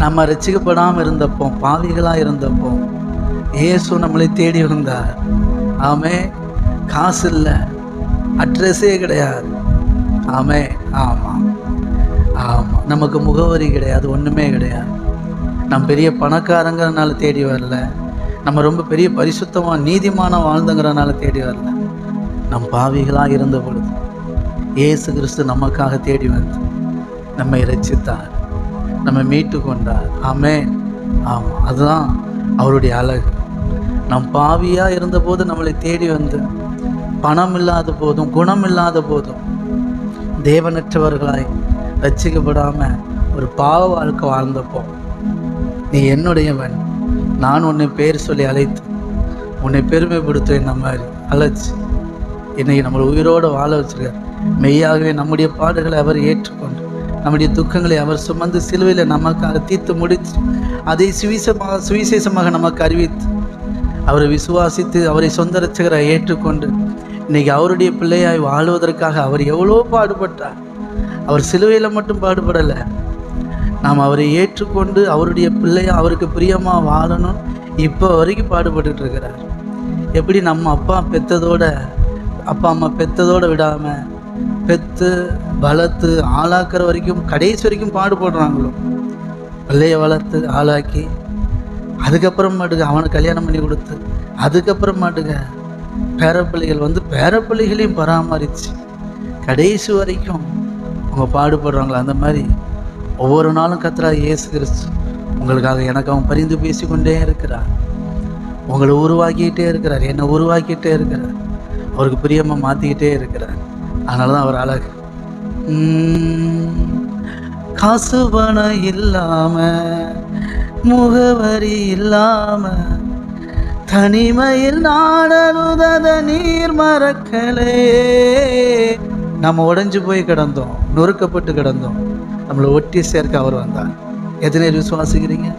நம்ம ரசிக்கப்படாமல் இருந்தப்போ பாவிகளாக இருந்தப்போ இயேசு நம்மளை தேடி வந்தார். ஆமே காசு இல்லை. அட்ரஸே கிடையாது. ஆமே ஆமாம் ஆமாம் நமக்கு முகவரி கிடையாது. ஒன்றுமே கிடையாது. நம்ம பெரிய பணக்காரங்கிறனால தேடி வரல. நம்ம ரொம்ப பெரிய பரிசுத்தமாக நீதிமான வாழ்ந்துங்கிறனால தேடி வரல. நம் பாவிகளாக இருந்த பொழுது இயேசு கிறிஸ்து நமக்காக தேடி வந்து நம்மை ரட்சித்தார் நம்ம மீட்டு கொண்டார். ஆமே ஆமாம் அதுதான் அவருடைய அழகு. நம் பாவியாக இருந்தபோது நம்மளை தேடி வந்து பணம் இல்லாத போதும் குணம் இல்லாத போதும் தேவனற்றவர்களாய் ரச்சிக்கப்படாமல் ஒரு பாவ வாழ்க்கை வாழ்ந்தப்போ நீ என்னுடையவன். நான் உன்னை பேர் சொல்லி அழைத்து உன்னை பெருமைப்படுத்துவேன் நம்ம மாதிரி அழைச்சி இன்னைக்கு நம்மளை உயிரோடு வாழ வச்சிருக்கார். மெய்யாகவே நம்முடைய பாடுகளை அவர் ஏற்றுக்கொண்டு நம்முடைய துக்கங்களை அவர் சுமந்து சிலுவையில் நமக்காக தீர்த்து முடித்து அதை சுவிசமாக சுவிசேஷமாக நமக்கு அறிவித்து அவரை விசுவாசித்து அவரை சொந்த ரட்சகரை ஏற்றுக்கொண்டு இன்னைக்கு அவருடைய பிள்ளையாய் வாழ்வதற்காக அவர் எவ்வளோ பாடுபட்டார். அவர் சிலுவையில் மட்டும் பாடுபடலை. நாம் அவரை ஏற்றுக்கொண்டு அவருடைய பிள்ளையா அவருக்கு பிரியமாக வாழணும். இப்போ வரைக்கும் பாடுபட்டுட்டு இருக்கிறார். எப்படி நம்ம அப்பா பெத்ததோட அப்பா அம்மா பெத்ததோடு விடாமல் பெத்து வளர்த்து ஆளாக்குற வரைக்கும் கடைசி வரைக்கும் பாடுபடுறாங்களோ. பிள்ளைய வளர்த்து ஆளாக்கி அதுக்கப்புறமாட்டுங்க அவனை கல்யாணம் பண்ணி கொடுத்து அதுக்கப்புறமாட்டுங்க பேரப்பிள்ளைகள் வந்து பேரப்பிள்ளைகளையும் பராமரித்து கடைசி வரைக்கும் அவங்க பாடுபடுறாங்களோ. அந்த மாதிரி ஒவ்வொரு நாளும் கத்துறா இயேசு கிறிஸ்து உங்களுக்காக எனக்கு அவன் பரிந்து பேசிக்கொண்டே இருக்கிறார். உங்களை உருவாக்கிக்கிட்டே இருக்கிறார். என்னை உருவாக்கிட்டே இருக்கிறார். அவருக்கு பிரியமாக மாற்றிக்கிட்டே இருக்கிறார். அதனால தான் அவர் அழகு. காசு பணம் இல்லாம முகவரி இல்லாம தனிமையில் நாடலுதத நீர் மறக்கலே. நம்ம உடைஞ்சு போய் கிடந்தோம் நொறுக்கப்பட்டு கிடந்தோம். நம்மளை ஒட்டி சேர்க்க அவர் வந்தார். எத்தனை பேர் விசுவாசிக்கிறீங்க?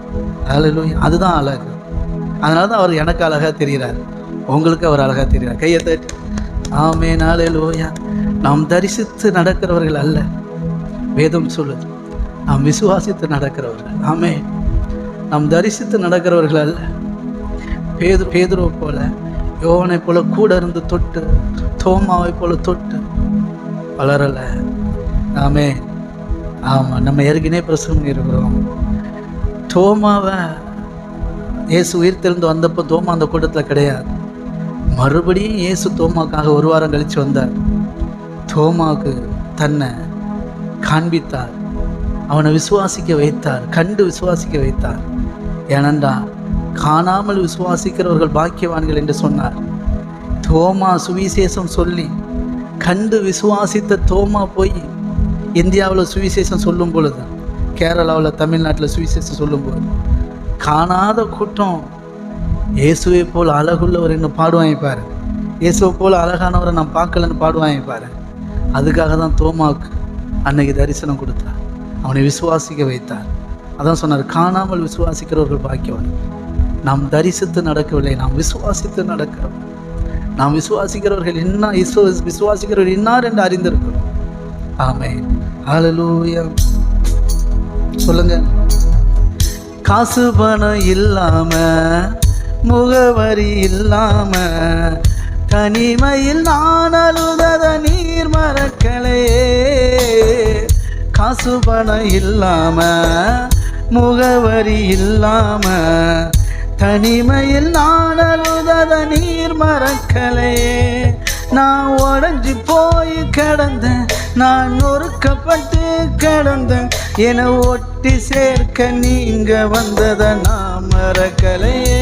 ஹalleluya. அதுதான் அழகு. அதனால தான் அவர் எனக்கு அழகாக தெரிகிறார். உங்களுக்கு அவர் அழகாக தெரிகிறார். கையை தட்டி. ஆமே நாளே லோயா நாம் தரிசித்து நடக்கிறவர்கள் அல்ல. வேதம் சொல்லுது. நாம் விசுவாசித்து நடக்கிறவர்கள். ஆமே நாம் தரிசித்து நடக்கிறவர்கள் அல்ல. பேது பேதுருவை போல யோவனை போல கூட இருந்து தொட்டு தோமாவை போல தொட்டு வளரலை. ஆமே ஆமாம் நம்ம ஏற்கனவே பிரசங்க இருக்கிறோம். தோமாவை இயேசு உயிர்த்தெழுந்து வந்தப்போ தோமா அந்த கூட்டத்தில் கிடையாது. மறுபடியும் இயேசு தோமாக்காக ஒரு வாரம் கழித்து வந்தார். தோமாவுக்கு தன்னை காண்பித்தார். அவனை விசுவாசிக்க வைத்தார். கண்டு விசுவாசிக்க வைத்தார். ஏனென்றா காணாமல் விசுவாசிக்கிறவர்கள் பாக்கியவான்கள் என்று சொன்னார். தோமா சுவிசேஷம் சொல்லி கண்டு விசுவாசித்த தோமா போய் இந்தியாவில் சுவிசேஷம் சொல்லும் பொழுது கேரளாவில் தமிழ்நாட்டில் சுவிசேஷம் சொல்லும் பொழுது காணாத கூட்டம் இயேசுவை போல் அழகுள்ளவர் என்ன பாடுவாங்க பாரு இயேசுவை போல் அழகானவரை நான் பார்க்கலன்னு பாடுவாங்க பாரு அதுக்காக தான் தோமாக்கு அன்னைக்கு தரிசனம் கொடுத்தார். அவனை விசுவாசிக்க வைத்தார். அதான் சொன்னார் காணாமல் விசுவாசிக்கிறவர்கள் பாக்கியவன். நாம் தரிசித்து நடக்கவில்லை நாம் விசுவாசித்து நடக்கிறோம். நாம் விசுவாசிக்கிறவர்கள் என்ன இசு விசுவாசிக்கிறவர்கள் இன்னார் என்று அறிந்திருக்கிறோம். ஆமே அலலூயா சொல்லுங்க. காசு பணம் இல்லாம முகவரி இல்லாம தனிமையில் நான் அழுதத நீர் மறக்கலையே காசு பணம் இல்லாம முகவரி இல்லாம தனிமையில் நான் அழுதத நீர் மறக்கலையே நான் உடஞ்சி போய் கிடந்தேன் நான் நொறுக்கப்பட்டு கிடந்தேன். என ஒட்டி சேர்க்க நீங்க வந்தத நான் மறக்கலையே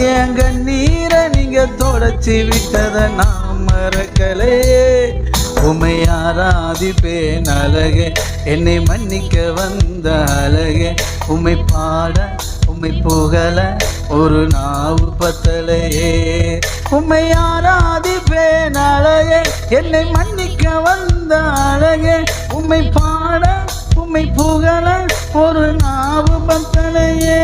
எங்க நீரை நீங்க தொடச்சி விட்டத நான் மறக்கலே. உமை ஆராதிப்பேன் அழகே என்னை மன்னிக்க வந்த அழகே. உமை பாட உம்மை புகழ ஒரு நாவு பத்தலையே உம்மை ஆராதிப்பேன் அழகே என்னை மன்னிக்க வந்த அழகே. உமை பாட உமை புகழ ஒரு நாவு பத்தலையே